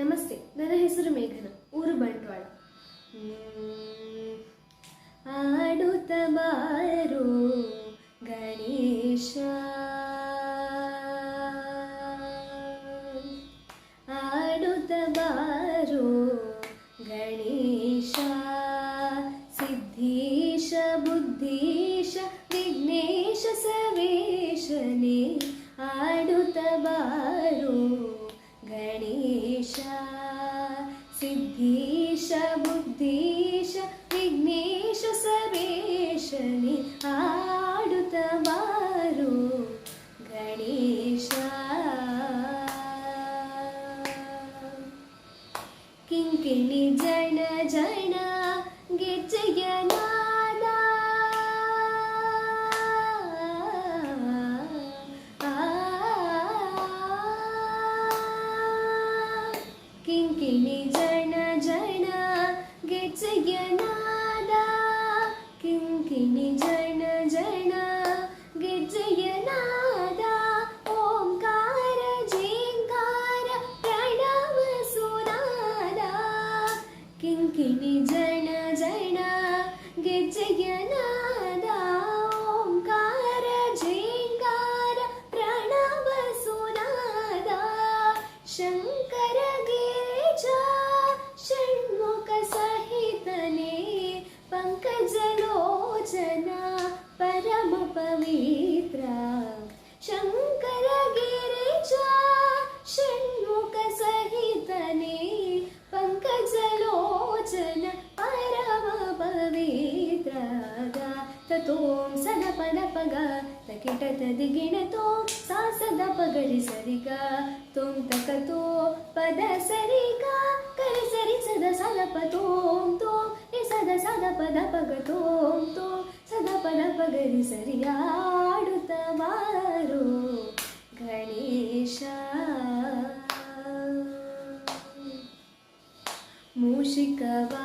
ನಮಸ್ತೆ ನನ್ನ ಹೆಸರು ಮೇಘನ ಊರು ಬಂಟ್ವಾಳ ಆಡುತ್ತ ಬಾರೋ ಗಣೇಶ ಸಿದ್ದೇಶ ವಿಘ್ನೇಶ ಸರ್ವೇಶಲಿ ಆಡುತ್ತ ಬಾರು ಗಣೇಶ ಕಿಂಕಿಣಿ ಜನ ಜನ ಗೆಜ್ಜೆಯ ನಾದ ಕಿಂಕಿಣಿ ಕಿಣಿ ಜಣ ಜಣ ಗೆಜ್ಜೆಯ ನಾದ ಓಂಕಾರ ಜೇಂಗಾರ ಪ್ರಣವ ಸುನಾದ ಶಂಕರ ಗಿರಿಜ ಷಣ್ಮುಖ ಸಹಿತನೇ ಪಂಕಜಲೋಚನ ಪರಮ ಪವಿತ್ರ ಶಂಕ ों सद पदपग ल किट सरिगा गिणतो तकतो पद सरिगा करि पद सरिका करिसरि सद सदपतो सद सद तो सद पदपगरि सरियाडुतवारो गणेश मूषिकवा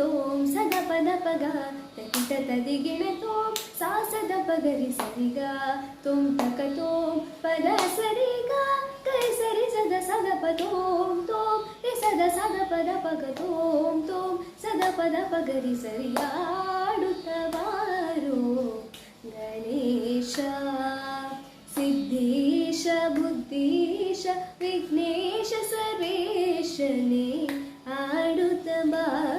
ತೋಂ ಸದ ಪದ ಪಗ ತಟಿತ ತದಿಗಿಣ ತೋಂ ಸಾ ಸದ ಪಗರಿ ಸರಿಗ ತೋಂ ತಕ ತೋಂ ಪದ ಸರಿಗ ಕೈ ಸರಿ ಸದ ಸದ ಪದೋಂ ತೋಂ ರಿ ಸದ ಸದ ಪದ ಪಗ ತೋಂ ತೋಂ ಸದ ಪದ ಪಗರಿ ಸರಿಯಾಡುತ್ತವಾರೋ ಗಣೇಶ ಸಿದ್ಧೇಶ ಬುದ್ಧೇಶ ವಿಘ್ನೇಶ ಸರ್ವೇಶನೇ ಆಡುತ್ತ ಬಾರ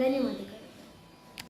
धन्यवाद